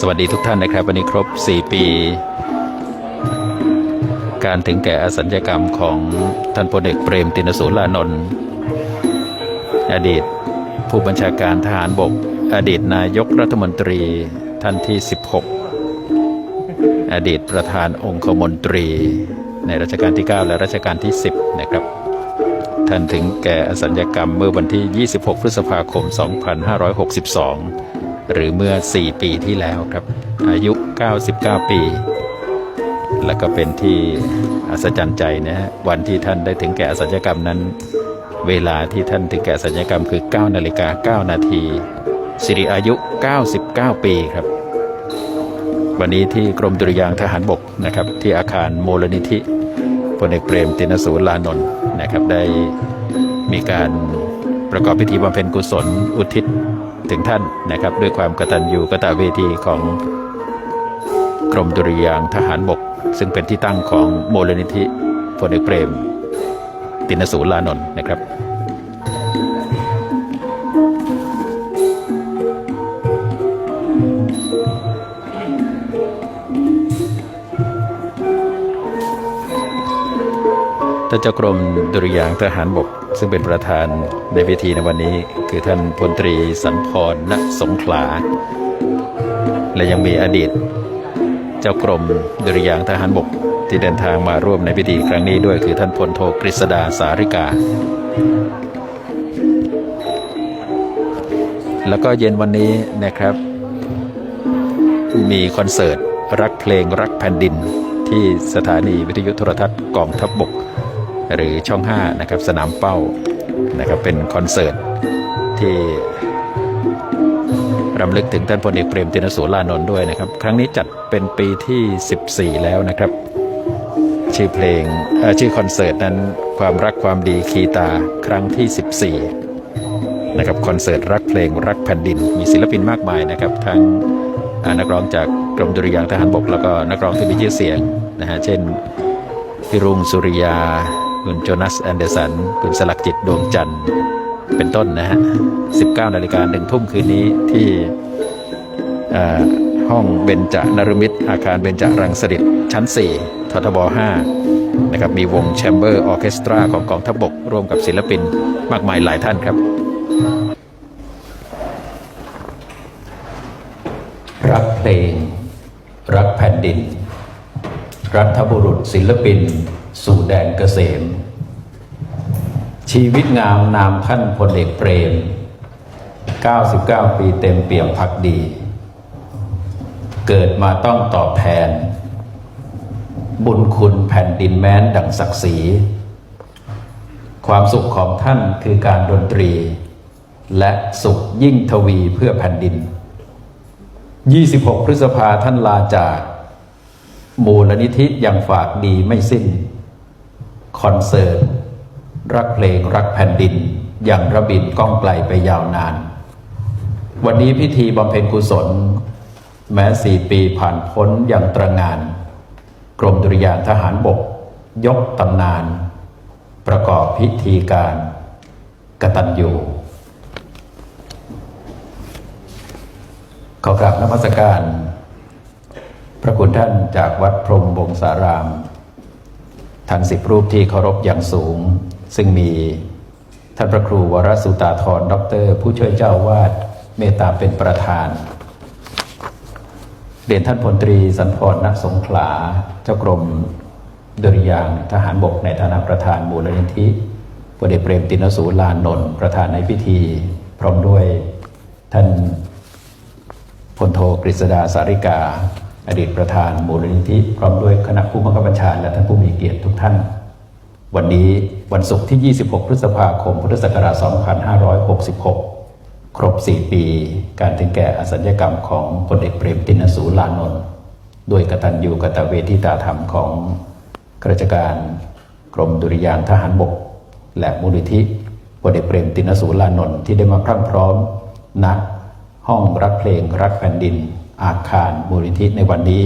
สวัสดีทุกท่านนะครับ วันนี้ครบ 4 ปี การถึงแก่อสัญญกรรมของท่านพลเอกเปรมตินสูรลานนท์อดีตผู้บัญชาการทหารบก อดีตนายกรัฐมนตรีท่านที่ 16 อดีตประธานองคมนตรี ในรัชกาลที่ 9 และรัชกาลที่ 10 นะครับ ท่านถึงแก่อสัญญกรรมเมื่อวันที่ 26 พฤษภาคม 2562 หรือเมื่อ 4 ปีที่แล้วครับ อายุ 99 ปี และก็เป็นที่อัศจรรย์ใจนะฮะวันที่ท่านได้ถึงแก่สัญญกรรมนั้น เวลาที่ท่านถึงแก่สัญญกรรมคือ 9 นาฬิกา 9 นาที สิริอายุ 99 ปีครับ วันนี้ที่กรมดุริยางทหารบกนะครับ ที่อาคารโมลนิธิพลเอกเปรมตินสูรลานนท์นะครับได้มีการ ประกอบพิธีบำเพ็ญกุศลอุทิศถึงท่านนะครับ ด้วยความกตัญญูกตเวทีของกรมดุริยางทหารบก ซึ่งเป็นที่ตั้งของโมลนิธิพลเอกเปรม ตินสูรลานนท์นะครับท่านเจ้ากรมดุริยางทหารบก ซึ่งเป็นประธานในพิธีในวันนี้ คือท่านพลตรีสันพรณสงขลา และยังมีอดีต เจ้ากรมดุริยางทหารบกที่เดินทางมาร่วมในพิธีครั้งนี้ด้วยคือท่านพลโทกฤษดาสาริกา แล้วก็เย็นวันนี้นะครับ มีคอนเสิร์ตรักเพลงรักแผ่นดินที่สถานีวิทยุโทรทัศน์กองทัพบบก หรือช่อง5นะครับสนามเป้านะครับเป็นคอนเสิร์ตที่รำลึกถึงท่านพลเอกเปรมตินสูรานนท์ด้วยนะครับ ครั้งนี้จัดเป็นปีที่ 14 แล้วนะครับ ชื่อเพลงเอ่อชื่อคอนเสิร์ตนั้นความรักความดีคีตาครั้งที่ 14นะครับคอนเสิร์ตรักเพลงรักแผ่นดิน มีศิลปินมากมายนะครับ ทั้งนักร้องจากกรมดุริยางทหารบกแล้วก็นักร้องที่มีชื่อเสียงนะฮะเช่นพี่รุ่งสุริยา คุณโจนัสแอนเดอร์สัน คุณสลักจิตดวงจันทร์เป็นต้นนะฮะ 19นาฬิกาหนึ่งทุ่มคืนนี้ที่ห้องเบญจนรมิตรอาคารเบญจรังสฤษชั้น 4ททบ 5 นะครับ มีวงแชมเบอร์ออเคสตราของกองทัพบก ร่วมกับศิลปินมากมายหลายท่านครับ รักเพลง รักแผ่นดิน รัฐบุรุษศิลปิน สู่แดนเกษม ชีวิตงามนามท่านพลเอกเปรม 99 ปีเต็มเปี่ยมพักดี เกิดมาต้องตอบแทน บุญคุณแผ่นดินแม้นดังศักดิ์ศรีความสุขของท่านคือการดนตรี และสุขยิ่งทวีเพื่อแผ่นดิน 26 พฤษภาท่านลาจาก มูลนิธิยังฝากดีไม่สิ้น คอนเสิร์ต รักเพลงรักแผ่นดิน อย่างระบินก้องไกลไปยาวนาน วันนี้พิธีบำเพ็ญกุศล แม้สี่ปีผ่านพ้นอย่างตระงาน กรมดุริยางทหารบก ยกตำนาน ประกอบพิธีการกตัญญูขอกราบนมัสการ พระคุณท่านจากวัดพรมวงสาราม ทั้งสิบรูปที่เคารพอย่างสูง ซึ่งมีท่านพระครูวรสุตาธรด็อกเตอร์ ผู้ช่วยเจ้าวาดเมตตาเป็นประธานเด่นท่านพลตรีสันพรณสงขลาเจ้ากรมดุริยางทหารบกในฐานะประธานมูลนิธิพลเอกเปรมตินสูรลานนท์ประธานในพิธี พร้อมด้วยท่านพลโทกฤษดาสาริกา อดีตประธานมูลนิธิพร้อมด้วยคณะผู้บังคับบัญชาและท่านผู้มีเกียรติทุกท่าน วันนี้วันศุกร์ที่ 26 พฤษภาคม พุทธศักราช 2566 ครบ 4 ปี การถึงแก่อสัญญกรรมของพลเอกเปรมตินสูรลานนท์ด้วยกตัญญูกตเวทิตาธรรมของข้าราชการกรมดุริยางทหารบก และมูลนิธิพลเอกเปรมตินสูรลานนท์ที่ได้มาพรั่งพร้อมณห้องรักเพลงรักแผ่นดิน อาคารมูลนิธิในวันนี้